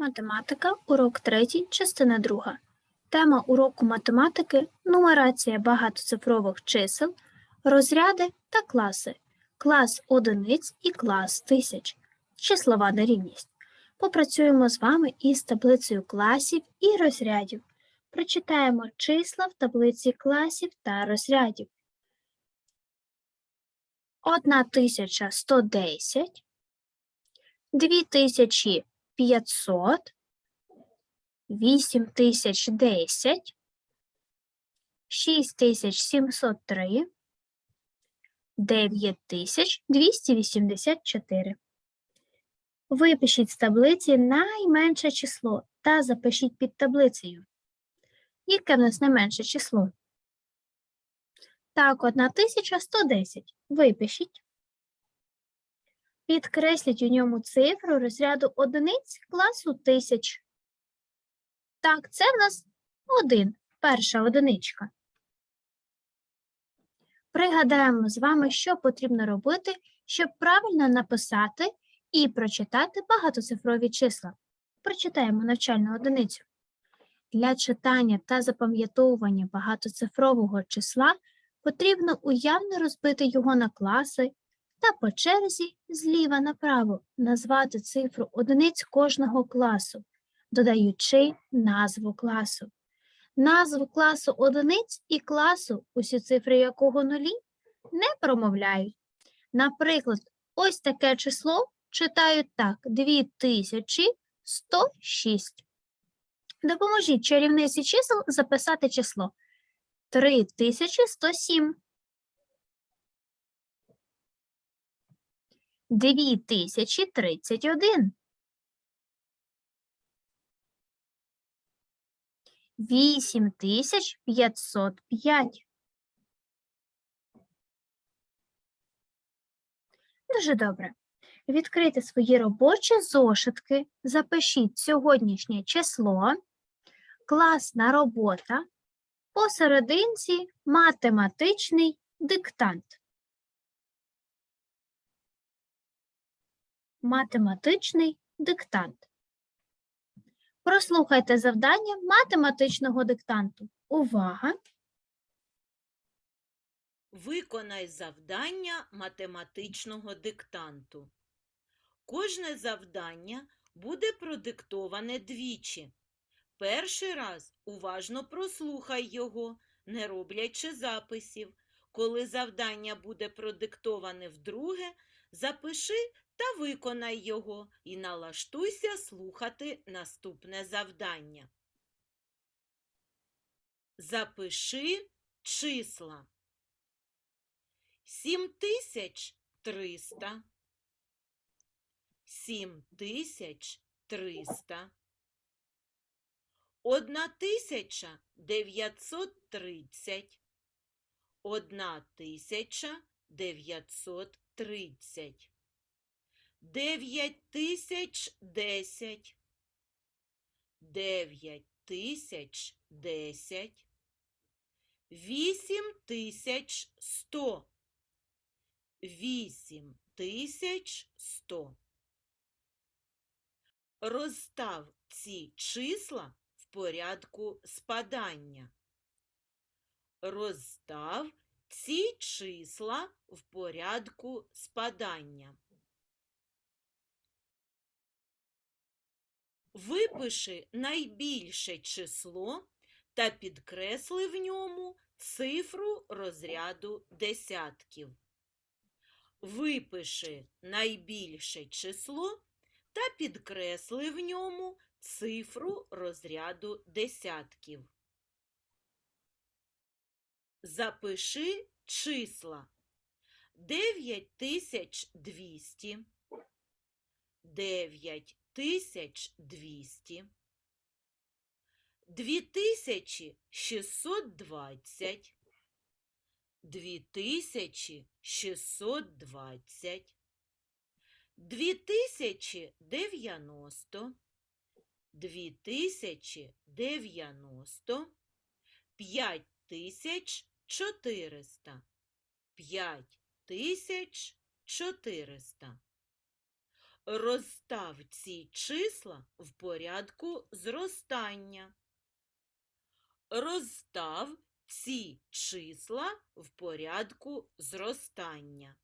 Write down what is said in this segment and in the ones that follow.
Математика, урок 3, частина 2. Тема уроку математики нумерація багатоцифрових чисел, розряди та класи, клас одиниць і клас тисяч, числова нерівність. Попрацюємо з вами із таблицею класів і розрядів. Прочитаємо числа в таблиці класів та розрядів. 1110, 2500, 8010, 6703, 9284. Випишіть з таблиці найменше число та запишіть під таблицею. Яке в нас найменше число? Так, 1110. Випишіть. Підкресліть у ньому цифру розряду одиниць класу тисяч. Так, це в нас один, перша одиничка. Пригадаємо з вами, що потрібно робити, щоб правильно написати і прочитати багатоцифрові числа. Прочитаємо навчальну одиницю. Для читання та запам'ятовування багатоцифрового числа потрібно уявно розбити його на класи та по черзі зліва направо назвати цифру одиниць кожного класу, додаючи назву класу. Назву класу одиниць і класу, усі цифри якого нулі, не промовляють. Наприклад, ось таке число читають так: 2106. Допоможіть чарівниці чисел записати число 3107. 2031. 8505. Дуже добре. Відкрийте свої робочі зошитки, запишіть сьогоднішнє число, класна робота, посерединці математичний диктант. Математичний диктант. Прослухайте завдання математичного диктанту. Увага! Виконай завдання математичного диктанту. Кожне завдання буде продиктоване двічі. Перший раз уважно прослухай його, не роблячи записів. Коли завдання буде продиктоване вдруге, запиши та виконай його і налаштуйся слухати наступне завдання. Запиши числа. 7300 7300 1930 1930 9010 9010 8100 8100 Розстав ці числа в порядку спадання. Розстав ці числа в порядку спадання. Випиши найбільше число та підкресли в ньому цифру розряду десятків. Випиши найбільше число та підкресли в ньому цифру розряду десятків. Запиши числа 9200, 9200, 2620, 2620, 2090, 2090, 5400, 5400. Розстав ці числа в порядку зростання. Розстав ці числа в порядку зростання.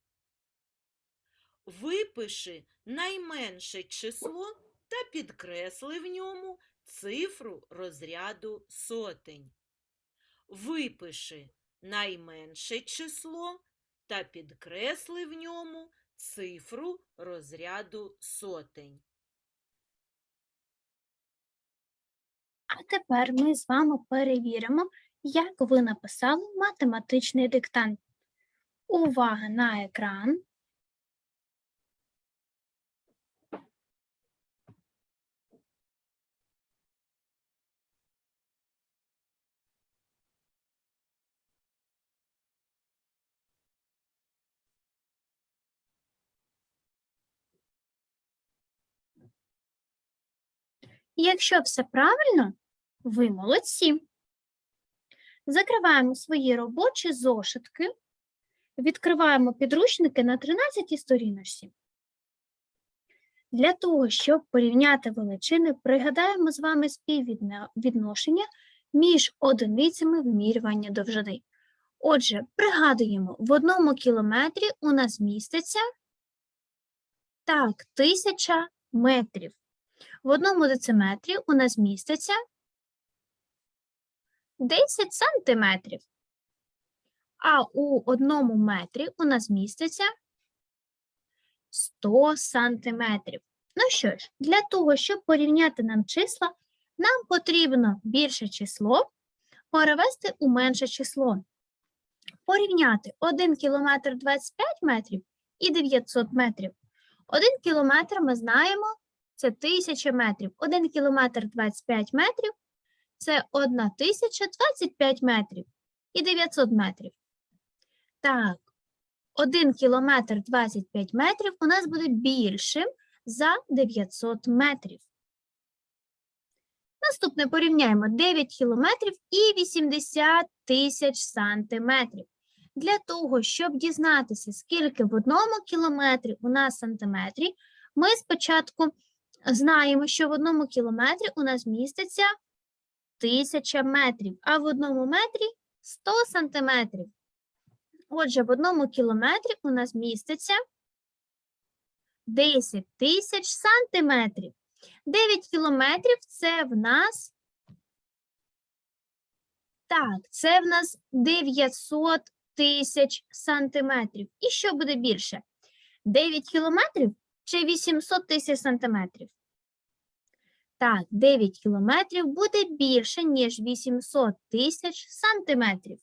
Випиши найменше число та підкресли в ньому цифру розряду сотень. Випиши найменше число та підкресли в ньому цифру розряду сотень. А тепер ми з вами перевіримо, як ви написали математичний диктант. Увага на екран. Якщо все правильно, ви молодці. Закриваємо свої робочі зошитки, відкриваємо підручники на 13 сторіночці. Для того, щоб порівняти величини, пригадаємо з вами співвідношення між одиницями вимірювання довжини. Отже, пригадуємо, в одному кілометрі у нас міститься так, тисяча метрів. В одному дециметрі у нас міститься 10 сантиметрів. А у одному метрі у нас міститься 100 сантиметрів. Ну що ж, для того, щоб порівняти нам числа, нам потрібно більше число перевести у менше число. Порівняти 1 кілометр 25 метрів і 900 метрів. 1 кілометр ми знаємо, це 1000 метрів. 1 кілометр 25 метрів це 1025 метрів і 900 метрів. Так, 1 кілометр 25 метрів у нас буде більшим за 900 метрів. Наступне порівняємо 9 кілометрів і 80 тисяч сантиметрів. Для того, щоб дізнатися, скільки в одному кілометрі у нас сантиметрів, ми спочатку знаємо, що в одному кілометрі у нас міститься 1000 метрів, а в одному метрі 100 сантиметрів. Отже, в одному кілометрі у нас міститься 10 тисяч сантиметрів. 9 кілометрів це в нас. Так, це в нас 900 тисяч сантиметрів. І що буде більше? 9 кілометрів чи 800 тисяч сантиметрів? Так, 9 кілометрів буде більше, ніж 800 тисяч сантиметрів.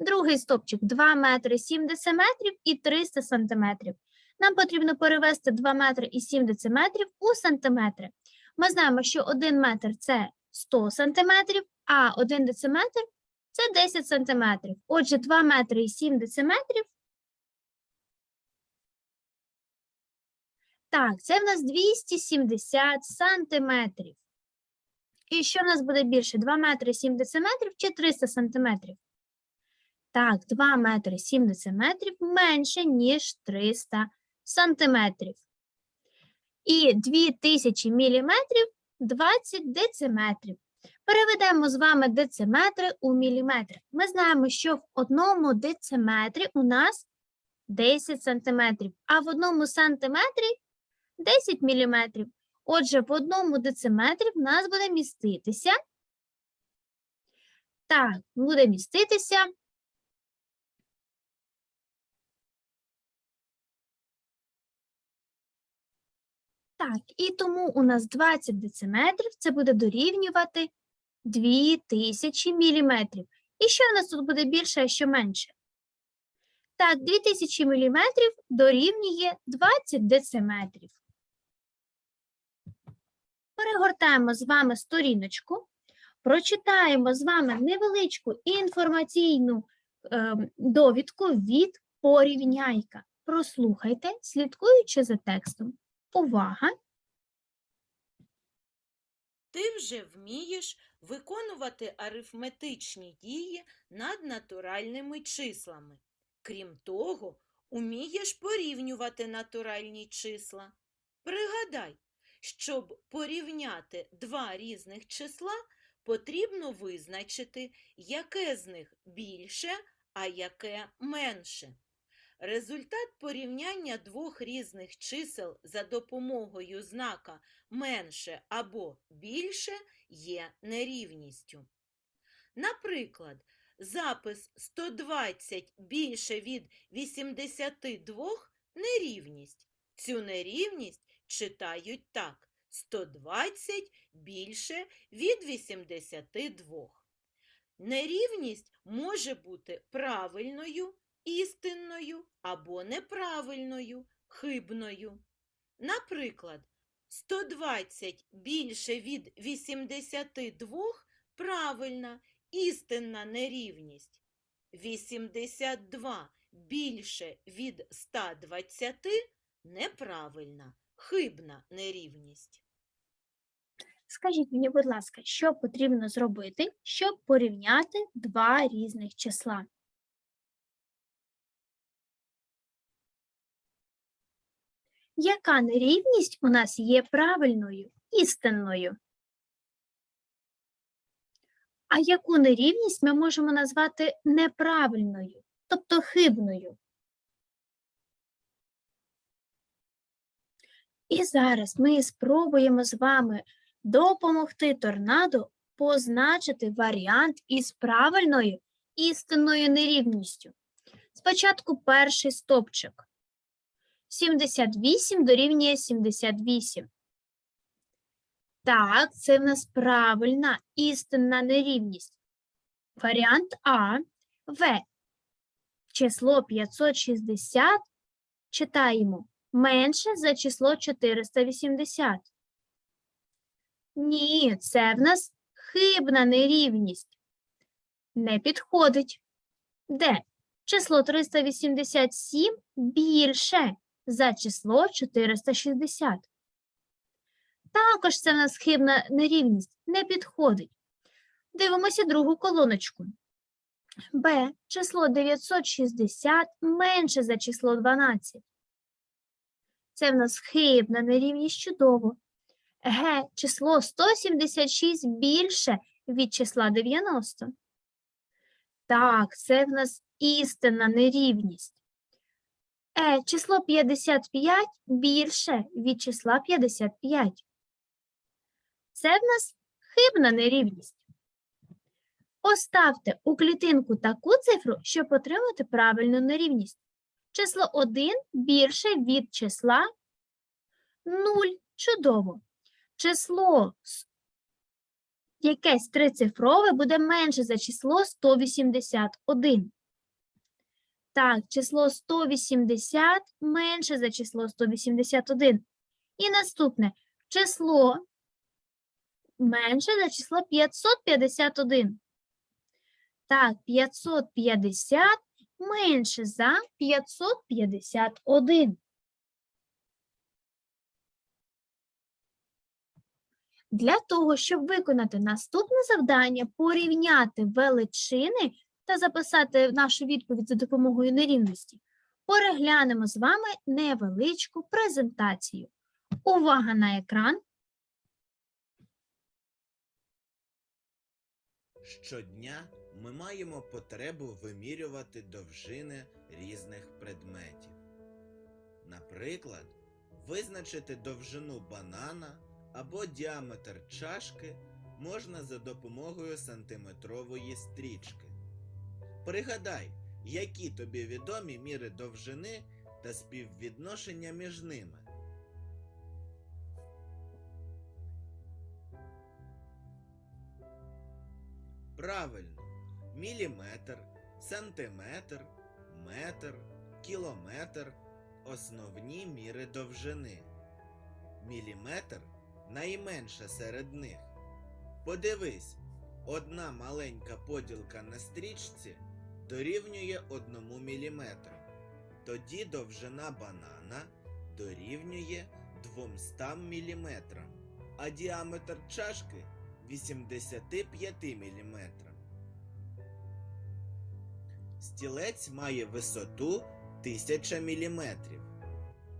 Другий стопчик 2 метри 7 дециметрів і 300 сантиметрів. Нам потрібно перевести 2 метри і 7 дециметрів у сантиметри. Ми знаємо, що 1 метр – це 100 сантиметрів, а 1 дециметр – це 10 сантиметрів. Отже, 2 метри і 7 дециметрів Так, це в нас 270 сантиметрів. І що в нас буде більше? 2 метри 7 дециметрів чи 300 сантиметрів? Так, 2 метри 7 дециметрів менше, ніж 300 сантиметрів. І 2000 міліметрів 20 дециметрів. Переведемо з вами дециметри у міліметри. Ми знаємо, що в одному дециметрі у нас 10 сантиметрів, а в одному сантиметрі 10 міліметрів. Отже, в одному дециметрі в нас буде міститися. Так, буде міститися. Так, і тому у нас 20 дециметрів це буде дорівнювати 2000 міліметрів. І що в нас тут буде більше, а що менше? Так, 2000 міліметрів дорівнює 20 дециметрів. Перегортаємо з вами сторіночку, прочитаємо з вами невеличку інформаційну е, довідку від порівняйка. Прослухайте, слідкуючи за текстом. Увага! Ти вже вмієш виконувати арифметичні дії над натуральними числами. Крім того, умієш порівнювати натуральні числа. Пригадай, щоб порівняти два різних числа, потрібно визначити, яке з них більше, а яке менше. Результат порівняння двох різних чисел за допомогою знака менше або більше є нерівністю. Наприклад, запис 120 більше від 82 нерівність. Цю нерівність читають так: 120 більше від 82. Нерівність може бути правильною, істинною або неправильною, хибною. Наприклад, 120 більше від 82 правильна, істинна нерівність. 82 більше від 120 неправильна, хибна нерівність. Скажіть мені, будь ласка, що потрібно зробити, щоб порівняти два різних числа? Яка нерівність у нас є правильною, істинною? А яку нерівність ми можемо назвати неправильною, тобто хибною? І зараз ми спробуємо з вами допомогти торнадо позначити варіант із правильною істинною нерівністю. Спочатку перший стопчик. 78 дорівнює 78. Так, це в нас правильна істинна нерівність. Варіант А. В. Число 560 читаємо менше за число 480. Ні, це в нас хибна нерівність. Не підходить. Де? Число 387 більше за число 460. Також це в нас хибна нерівність. Не підходить. Дивимося другу колоночку. Б. Число 960 менше за число 12. Це в нас хибна нерівність чудово. Г. Число 176 більше від числа 90. Так, це в нас істинна нерівність. Е. Число 55 більше від числа 55. Це в нас хибна нерівність. Поставте у клітинку таку цифру, щоб отримати правильну нерівність. Число 1 більше від числа 0. Чудово. Число якесь трицифрове буде менше за число 181. Так, число 180 менше за число 181. І наступне число менше за число 551. Так, 550 менше за 551. Для того, щоб виконати наступне завдання, порівняти величини та записати нашу відповідь за допомогою нерівності, переглянемо з вами невеличку презентацію. Увага на екран. Щодня ми маємо потребу вимірювати довжини різних предметів. Наприклад, визначити довжину банана або діаметр чашки можна за допомогою сантиметрової стрічки. Пригадай, які тобі відомі міри довжини та співвідношення між ними. Правильно, міліметр, сантиметр, метр, кілометр основні міри довжини. Міліметр найменша серед них. Подивись, одна маленька поділка на стрічці дорівнює одному міліметру. Тоді довжина банана дорівнює 200 міліметрам, а діаметр чашки 85 мм. Стілець має висоту 1000 мм.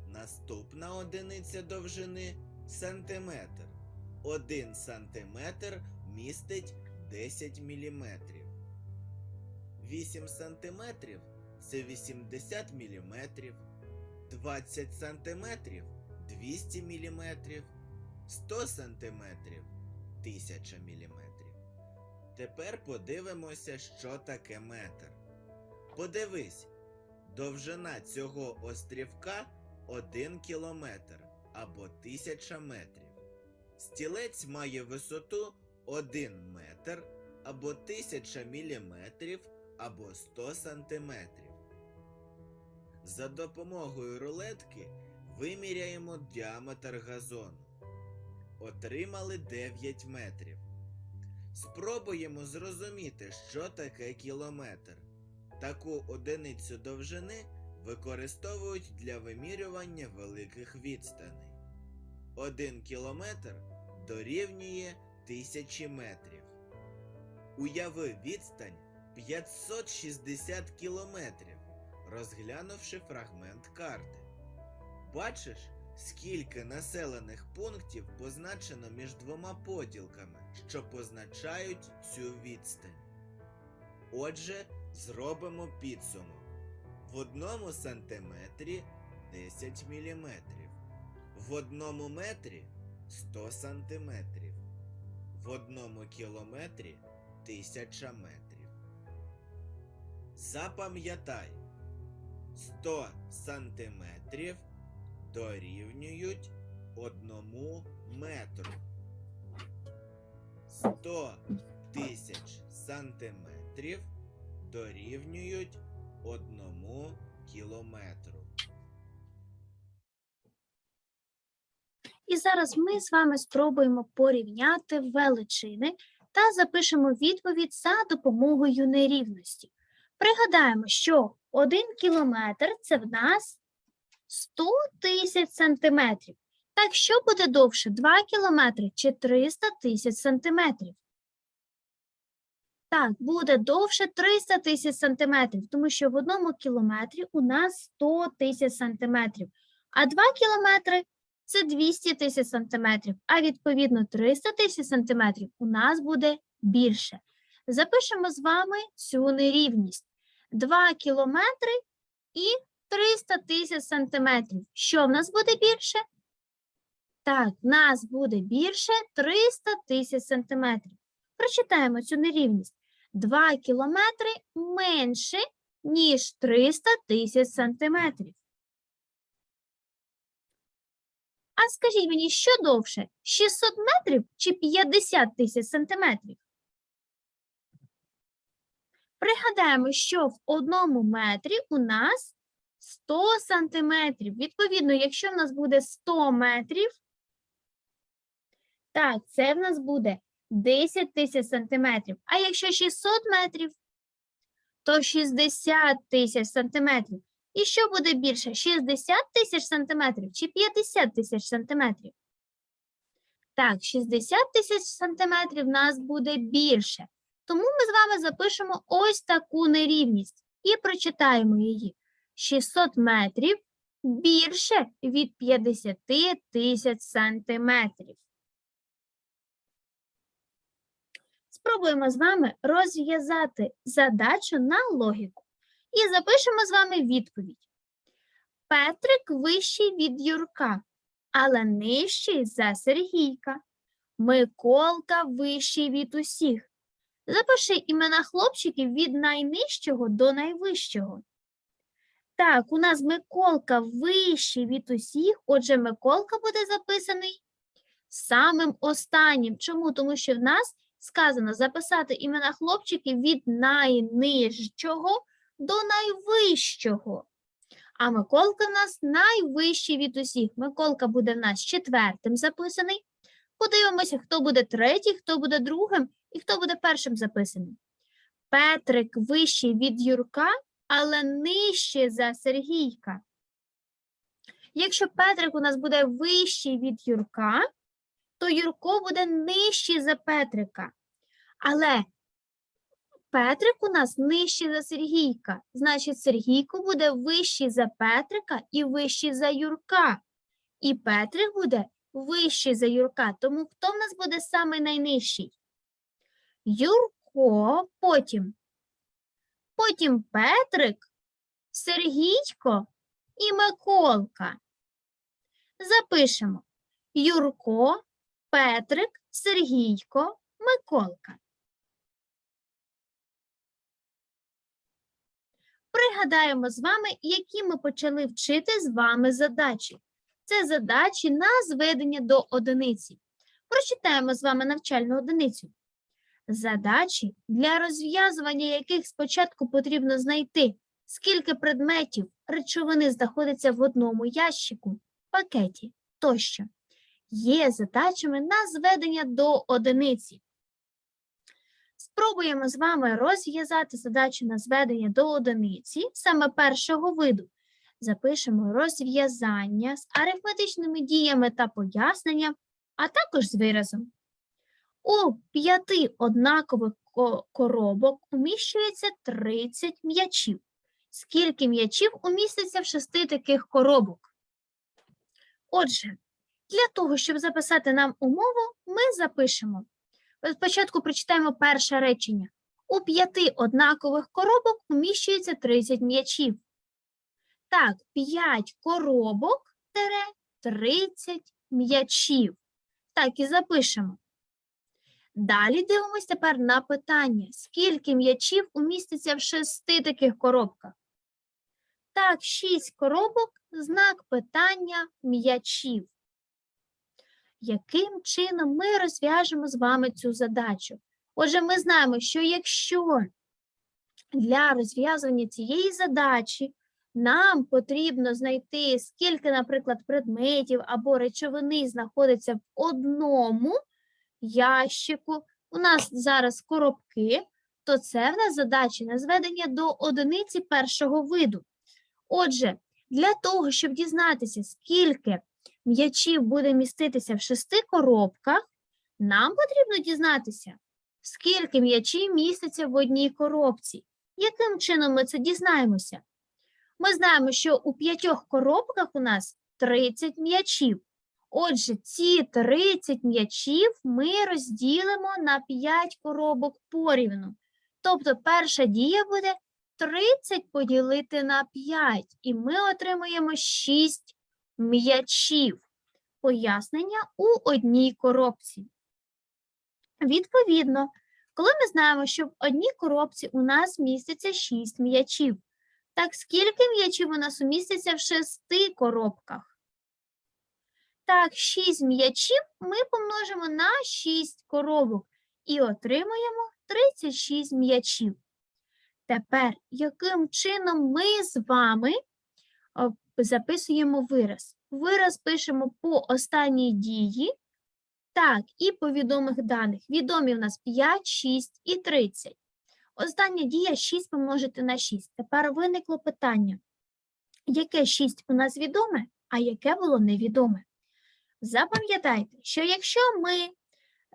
Наступна одиниця довжини сантиметр. Один сантиметр містить 10 міліметрів. 8 сантиметрів це 80 міліметрів. 20 сантиметрів 200 міліметрів. 100 сантиметрів 1000 міліметрів. Тепер подивимося, що таке метр. Подивись, довжина цього острівка 1 кілометр або 1000 метрів. Стілець має висоту 1 метр або 1000 міліметрів або 100 сантиметрів. За допомогою рулетки виміряємо діаметр газону. Отримали 9 метрів. Спробуємо зрозуміти, що таке кілометр. Таку одиницю довжини використовують для вимірювання великих відстаней. Один кілометр дорівнює тисячі метрів. Уяви відстань 560 кілометрів, розглянувши фрагмент карти. Бачиш, скільки населених пунктів позначено між двома поділками, що позначають цю відстань. Отже, зробимо підсумок. В одному сантиметрі 10 міліметрів, в одному метрі 100 сантиметрів, в одному кілометрі 1000 метрів. Запам'ятай, 100 сантиметрів дорівнюють одному метру. 100 тисяч сантиметрів дорівнюють одному кілометру. І зараз ми з вами спробуємо порівняти величини та запишемо відповідь за допомогою нерівності. Пригадаємо, що 1 кілометр це в нас 100 тисяч сантиметрів. Так що буде довше 2 кілометри чи 300 тисяч сантиметрів? Так, буде довше 300 тисяч сантиметрів, тому що в одному кілометрі у нас 100 тисяч сантиметрів, а 2 кілометри це 200 тисяч сантиметрів, а відповідно 300 тисяч сантиметрів у нас буде більше. Запишемо з вами цю нерівність. 2 кілометри і 300 тисяч сантиметрів. Що в нас буде більше? Так, в нас буде більше 300 тисяч сантиметрів. Прочитаємо цю нерівність. 2 кілометри менше, ніж 300 тисяч сантиметрів. А скажіть мені, що довше? 600 метрів чи 50 тисяч сантиметрів? Пригадаємо, що в одному метрі у нас 100 сантиметрів. Відповідно, якщо в нас буде 100 метрів, так, це в нас буде 10 тисяч сантиметрів. А якщо 600 метрів, то 60 тисяч сантиметрів. І що буде більше? 60 тисяч сантиметрів чи 50 тисяч сантиметрів? Так, 60 тисяч сантиметрів нас буде більше. Тому ми з вами запишемо ось таку нерівність і прочитаємо її. 600 метрів більше від 50 тисяч сантиметрів. Спробуємо з вами розв'язати задачу на логіку. І запишемо з вами відповідь. Петрик вищий від Юрка, але нижчий за Сергійка. Миколка вищий від усіх. Запиши імена хлопчиків від найнижчого до найвищого. Так, у нас Миколка вищий від усіх, отже, Миколка буде записаний самим останнім. Чому? Тому що в нас сказано записати імена хлопчиків від найнижчого до найвищого. А Миколка в нас найвищий від усіх. Миколка буде в нас четвертим записаний. Подивимося, хто буде третій, хто буде другим і хто буде першим записаний. Петрик вищий від Юрка, але нижче за Сергійка. Якщо Петрик у нас буде вищий від Юрка, то Юрко буде нижчий за Петрика. Але Петрик у нас нижчий за Сергійка. Значить, Сергійко буде вищий за Петрика і вищий за Юрка. І Петрик буде вищий за Юрка. Тому хто в нас буде саме найнижчий? Юрко, потім. Потім Петрик, Сергійко і Миколка. Запишемо Юрко, Петрик, Сергійко, Миколка. Пригадаємо з вами, які ми почали вчити з вами задачі. Це задачі на зведення до одиниці. Прочитаємо з вами навчальну одиницю. Задачі, для розв'язування яких спочатку потрібно знайти, скільки предметів речовини знаходиться в одному ящику, пакеті тощо, є задачами на зведення до одиниці. Спробуємо з вами розв'язати задачу на зведення до одиниці саме першого виду. Запишемо розв'язання з арифметичними діями та поясненням, а також з виразом. У п'яти однакових коробок уміщується 30 м'ячів. Скільки м'ячів уміститься в шести таких коробок? Отже, для того, щоб записати нам умову, ми запишемо. Спочатку прочитаємо перше речення. У п'яти однакових коробок уміщується 30 м'ячів. Так, 5 коробок тире 30 м'ячів. Так і запишемо. Далі дивимося тепер на питання. Скільки м'ячів уміститься в шести таких коробках? Так, 6 коробок, знак питання м'ячів. Яким чином ми розв'яжемо з вами цю задачу? Отже, ми знаємо, що якщо для розв'язування цієї задачі нам потрібно знайти, скільки, наприклад, предметів або речовини знаходиться в одному ящику, у нас зараз коробки, то це в нас задача на зведення до одиниці першого виду. Отже, для того, щоб дізнатися, скільки м'ячів буде міститися в шести коробках, нам потрібно дізнатися, скільки м'ячів міститься в одній коробці. Яким чином ми це дізнаємося? Ми знаємо, що у п'ятьох коробках у нас 30 м'ячів. Отже, ці 30 м'ячів ми розділимо на 5 коробок порівну. Тобто перша дія буде 30 поділити на 5, і ми отримаємо 6 м'ячів. Пояснення у одній коробці. Відповідно, коли ми знаємо, що в одній коробці у нас міститься 6 м'ячів, так скільки м'ячів у нас уміститься в шести коробках? Так, 6 м'ячів ми помножимо на 6 коробок і отримаємо 36 м'ячів. Тепер, яким чином ми з вами о, записуємо вираз? Вираз пишемо по останній дії, так, і по відомих даних. Відомі у нас 5, 6 і 30. Остання дія 6 помножити на 6. Тепер виникло питання, яке 6 у нас відоме, а яке було невідоме. Запам'ятайте, що якщо ми,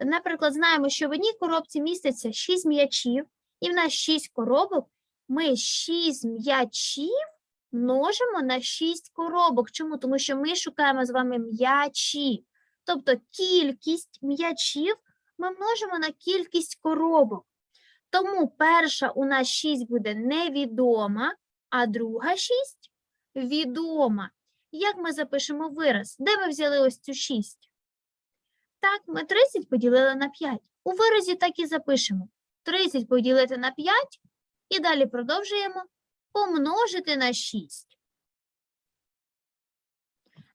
наприклад, знаємо, що в одній коробці міститься 6 м'ячів, і в нас 6 коробок, ми 6 м'ячів множимо на 6 коробок. Чому? Тому що ми шукаємо з вами м'ячі. Тобто кількість м'ячів ми множимо на кількість коробок. Тому перша у нас 6 буде невідома, а друга 6 відома. Як ми запишемо вираз? Де ми взяли ось цю 6? Так, ми 30 поділили на 5. У виразі так і запишемо. 30 поділити на 5 і далі продовжуємо помножити на 6.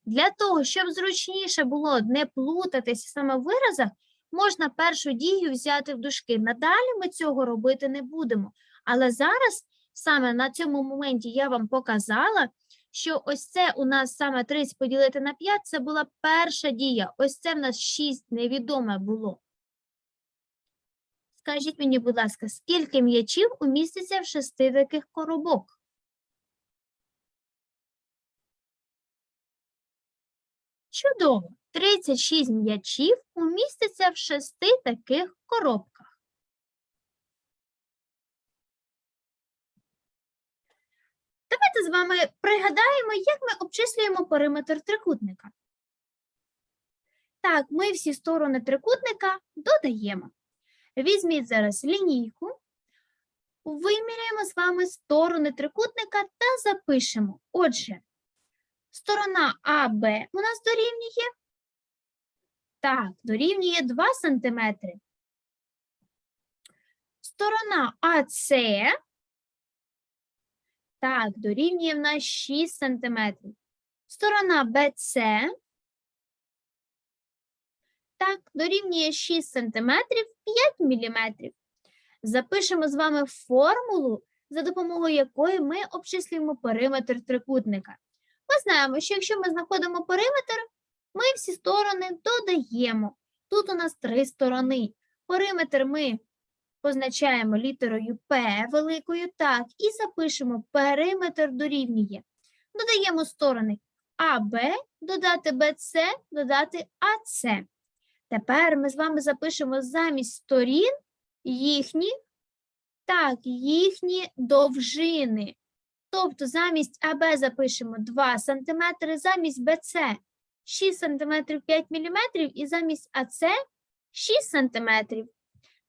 Для того, щоб зручніше було не плутатися саме в виразах, можна першу дію взяти в дужки. Надалі ми цього робити не будемо. Але зараз, саме на цьому моменті, я вам показала, що ось це у нас саме 30 поділити на 5, це була перша дія. Ось це в нас 6 невідоме було. Скажіть мені, будь ласка, скільки м'ячів уміститься в шести таких коробок? Чудово! 36 м'ячів уміститься в шести таких коробках. Давайте з вами пригадаємо, як ми обчислюємо периметр трикутника. Так, ми всі сторони трикутника додаємо. Візьміть зараз лінійку, виміряємо з вами сторони трикутника та запишемо. Отже, сторона АБ у нас дорівнює. Так, дорівнює 2 см. Сторона АС так, дорівнює в нас 6 см. Сторона БЦ так, дорівнює 6 см 5 мм. Запишемо з вами формулу, за допомогою якої ми обчислюємо периметр трикутника. Ми знаємо, що якщо ми знаходимо периметр, ми всі сторони додаємо. Тут у нас три сторони. Периметр ми позначаємо літерою П великою, так, і запишемо периметр дорівнює. Додаємо сторони АБ, додати БЦ, додати АЦ. Тепер ми з вами запишемо замість сторін їхні, так, їхні довжини. Тобто замість АБ запишемо 2 см, замість БЦ 6 см 5 мм і замість АЦ 6 см.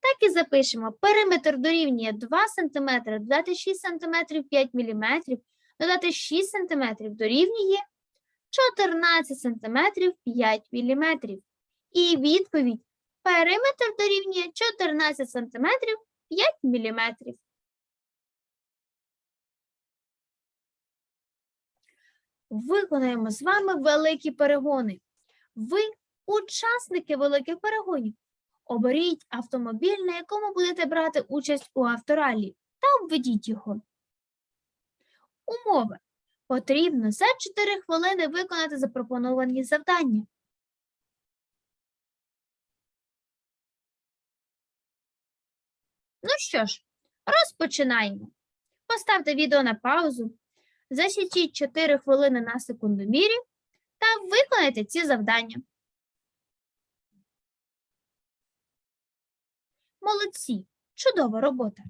Так і запишемо. Периметр дорівнює 2 см, додати 6 см 5 мм, додати 6 см дорівнює 14 см 5 мм. І відповідь периметр дорівнює 14 см 5 мм. Виконаємо з вами великі перегони. Ви учасники великих перегонів. Оберіть автомобіль, на якому будете брати участь у авторалі, та обведіть його. Умови. Потрібно за 4 хвилини виконати запропоновані завдання. Ну що ж, розпочинаємо. Поставте відео на паузу, засічіть 4 хвилини на секундомірі та виконайте ці завдання. Молодці! Чудова робота!